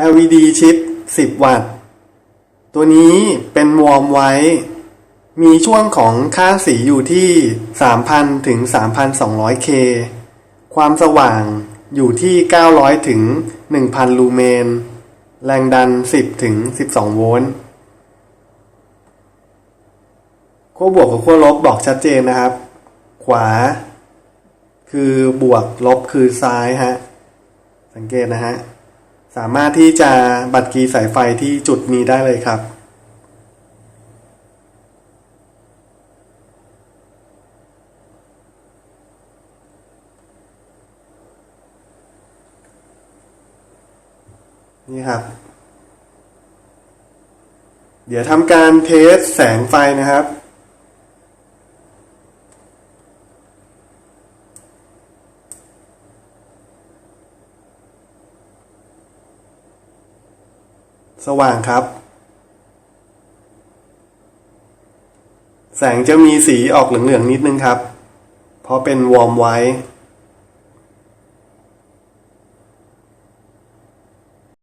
LED ชิป 10 วัตต์ ตัวนี้เป็นวอร์มไว้ มีช่วงของค่าสีอยู่ที่ 3,000 ถึง 3,200K ความสว่างอยู่ที่ 900 ถึง 1,000 ลูเมน แรงดัน 10 ถึง 12 โวลต์ขั้วบวกกับขั้วลบบอกชัดเจนนะครับ ขวา คือบวกลบคือซ้ายฮะ สังเกตนะฮะ สามารถที่จะบัดกีสายไฟที่จุดนี้ได้เลยครับ นี่ครับ เดี๋ยวทำการเทสแสงไฟนะครับ สว่างครับ แสงจะมีสีออกเหลืองๆนิดนึงครับ เพราะเป็นวอร์มไว้